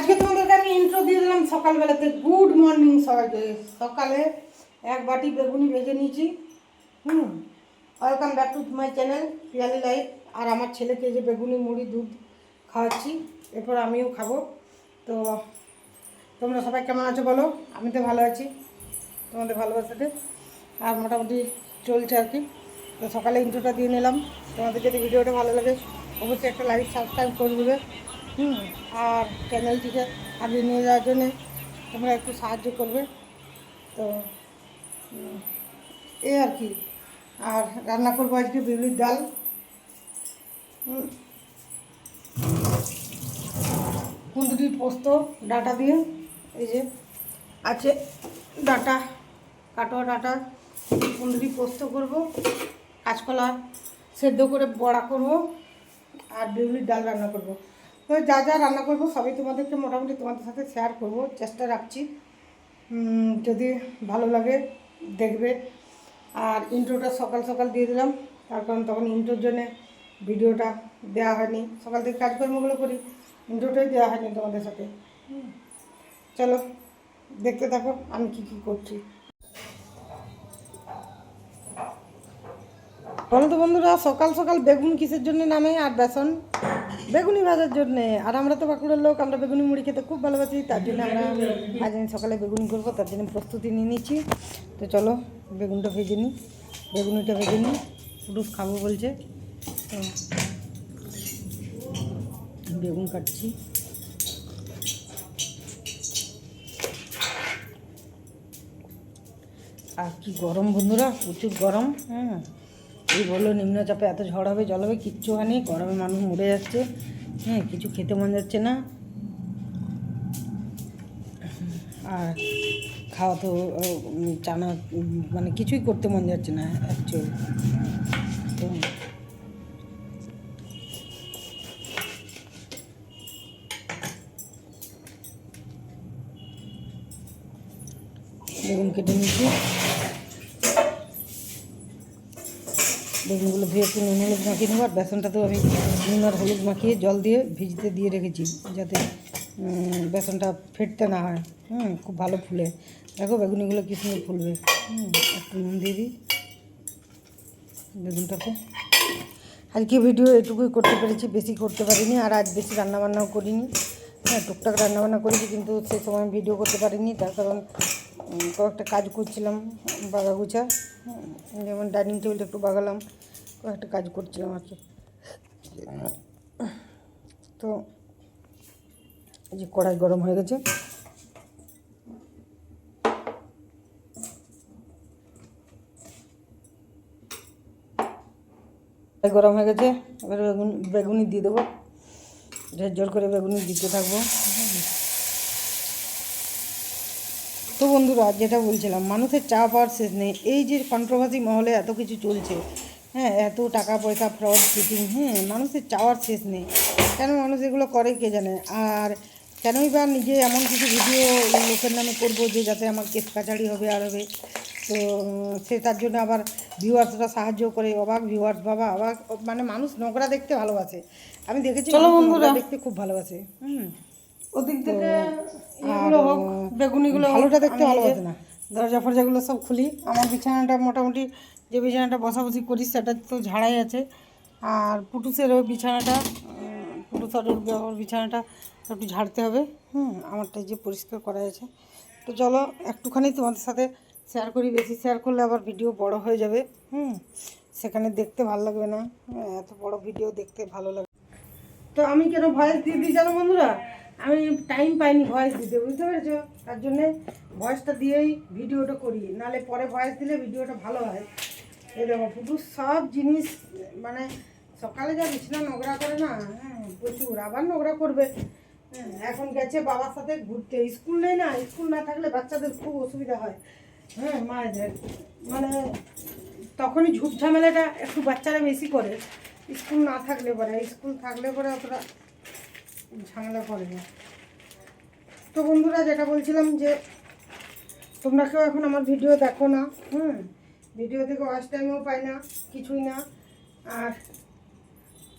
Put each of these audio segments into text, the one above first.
আজকে তোমাদেরকে আমি ইন্ট্রো দিয়ে দিলাম, সকালবেলাতে গুড মর্নিং সবাইকে। সকালে এক বাটি বেগুনি ভেজে নিয়েছি। হুম welcome back to my channel Piyali life আর আমার ছেলেকে যে বেগুনি, মুড়ি, দুধ খাওয়াচ্ছি, এরপর আমিও খাব। তো তোমরা সবাই কেমন আছো বলো? আমি তো ভালো আছি, তোমাদের ভালোবাসাতে। আর মোটামুটি চলছে আর কি। তো সকালে ইন্ট্রোটা দিয়ে নিলাম। তোমাদের যদি ভিডিওটা ভালো লাগে, অবশ্যই একটা লাইক সাবস্ক্রাইব করে দেবে। হুম আর চ্যানেলটিকে আগিয়ে নিয়ে যাওয়ার জন্যে তোমরা একটু সাহায্য করবে। তো এই আর কি। আর রান্না করব আজকে বিউলির ডাল। কুন্দুরি পোস্ত, ডাটা দিয়ে, এই যে আছে ডাটা, কাটোয়া ডাটা। কুন্দুরি পোস্ত করব, কাঁচকলা সেদ্ধ করে বড়া করব, আর বিউলির ডাল রান্না করব। তো যা যা রান্না করব সবই তোমাদেরকে মোটামুটি তোমাদের সাথে শেয়ার করব, চেষ্টা রাখছি। যদি ভালো লাগে, দেখবে। আর ইন্ট্রোটা সকাল সকাল দিয়ে দিলাম, তার কারণ তখন ইন্ট্রোর জন্যে ভিডিওটা দেওয়া হয়নি। সকাল থেকে কাজকর্মগুলো করি ইন্ট্রোটাই দেওয়া হয়নি তোমাদের সাথে। চলো, দেখতে থাকো, আমি কি কি করছি। বলো তো বন্ধুরা, সকাল সকাল বেগুন কিসের জন্য নামে আর বেসন? বেগুনি ভাজার জন্যে। আর আমরা তো বাঁকুড়ার লোক, আমরা বেগুনি মুড়ি খেতে খুব ভালোবাসি, তার জন্য আমরা আজ আমি সকালে বেগুনি করব, তার জন্য প্রস্তুতি নিয়ে নিচ্ছি। তো চলো, বেগুনটা ভেজে নিই, বেগুনিটা ভেজে নিই পুরুষ খাব বলছে। বেগুন কাটছি। আর কি গরম বন্ধুরা, প্রচুর গরম হ্যাঁ এই বলল, নিম্নচাপে এত ঝড় হবে, জল হবে, কিচ্ছু হয়নি, গরমে মানুষ মরে যাচ্ছে। হ্যাঁ কিছু খেতে মন যাচ্ছে না। আর খাওয়া তো চানা মানে কিছুই করতে মন যাচ্ছে না অ্যাকচুয়ালি তো বেগুন কেটে নিচ্ছি বেগুনগুলো ধুয়ে একটু নুন, হলুদ মাখিয়ে নেব, আর বেসনটাতেও আমি নুন আর হলুদ মাখিয়ে জল দিয়ে ভিজতে দিয়ে রেখেছি, যাতে বেসনটা ফেটতে না হয়। হুম, খুব ভালো ফুলে। দেখো বেগুনিগুলো কী সুন্দর ফুলবে। হুম, একটু নুন দিয়ে দিই বেগুনটাতে। আজকে ভিডিও এটুকুই করতে পেরেছি, বেশি করতে পারিনি, আর আজ বেশি রান্নাবান্নাও করিনি। হ্যাঁ টুকটাক রান্নাবান্না করেছি, কিন্তু সে সময় ভিডিও করতে পারিনি, তার কারণ কয়েকটা কাজ করছিলাম, বাগা গুছা। যেমন ডাইনিং টেবিলটা একটু বাগালাম, কয়েকটা কাজ করছিলাম আর কি। তো এই যে কড়াই গরম হয়ে গেছে। গরম হয়ে গেছে, এবার বেগুন বেগুনি দিয়ে দেবো। ঝের ঝোর করে বেগুনি দিতে থাকব। তো বন্ধুরা যেটা বলছিলাম মানুষের চা পাওয়ার শেষ নেই। এই যে কন্ট্রোভার্সি মহলে এত কিছু চলছে হ্যাঁ এত টাকা পয়সা ফ্রড চিটিং হ্যাঁ মানুষের চাওয়ার শেষ নেই। কেন মানুষ এগুলো করে কে জানে? আর কেনই বা নিজে এমন কিছু ভিডিও লোকের নামে করব যে যাতে আমার কেস কাছাড়ি হবে আর হবে? তো সে তার জন্য আবার ভিউয়ার্সরা সাহায্য করে অবাক ভিউয়ার্স বাবা অবাক মানে মানুষ নোংরা দেখতে ভালোবাসে। আমি দেখেছি। দেখতে খুব ভালোবাসে। হুম। ওদিক থেকে আর বেগুনিগুলো হোক, ভালোটা দেখতে ভালো লাগে না। দরজা ফরজাগুলো সব খুলি। আমার বিছানাটা মোটামুটি যে বিছানাটা বসাবসি করি সেটা তো ঝাড়াই আছে। আর পুটুসেরও বিছানাটা উম, পুটুসের ওর বিছানাটা একটু ঝাড়তে হবে। হুম আমারটা যে পরিষ্কার করা আছে তো চলো একটুখানি তোমাদের সাথে শেয়ার করি। বেশি শেয়ার করলে আবার ভিডিও বড় হয়ে যাবে। হুম সেখানে দেখতে ভালো লাগবে না। এত বড় ভিডিও দেখতে ভালো লাগবে। তো আমি কেন ভয়েস দিয়ে দিই জানো বন্ধুরা? আমি টাইম পাইনি ভয়েস দিতে বুঝতে পেরেছ? তার জন্যে ভয়েসটা দিয়েই ভিডিওটা করি। নালে পরে ভয়েস দিলে ভিডিওটা ভালো হয়। এই দেখো পুরো সব জিনিস মানে সকালে যা বিছানা নোংরা করে না হ্যাঁ প্রচুর আবার নোংরা করবে। হ্যাঁ, এখন গেছে বাবার সাথে ঘুরতে। স্কুল নেই না স্কুল না থাকলে বাচ্চাদের খুব অসুবিধা হয়। হ্যাঁ মায়েদের। মানে তখনই ঝুট ঝামেলাটা একটু বাচ্চারা বেশি করে। স্কুল না থাকলে পরে স্কুল থাকলে পরে অতটা ঝামেলা করে না। তো বন্ধুরা, যেটা বলছিলাম যে তোমরা কেউ এখন আমার ভিডিও দেখো না, হুম? ভিডিও থেকে ওয়াচ টাইমও পাই না, কিছুই না। আর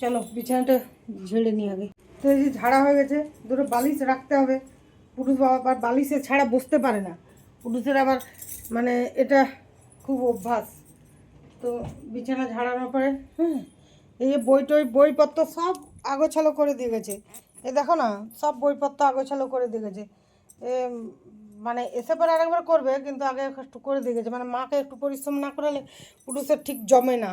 চলো, বিছানাটা ঝেড়ে নিই আগে। তো এই যে ঝাড়া হয়ে গেছে, দুটো বালিশ রাখতে হবে। পুরুষ আবার বালিশে ছাড়া বসতে পারে না। পুরুষের আবার মানে এটা খুব অভ্যাস। তো বিছানা ঝাড়ানোর পরে হ্যাঁ এই যে বই টই, বইপত্র সব আগোছালো করে দিয়ে গেছে। এ দেখো না, সব বইপত্র আগোছালো করে দিয়ে গেছে। এ মানে এসে পরে আরেকবার করবে, কিন্তু আগে একটু করে দিয়ে গেছে। মানে মাকে একটু পরিশ্রম না করালে পুরুষের ঠিক জমে না।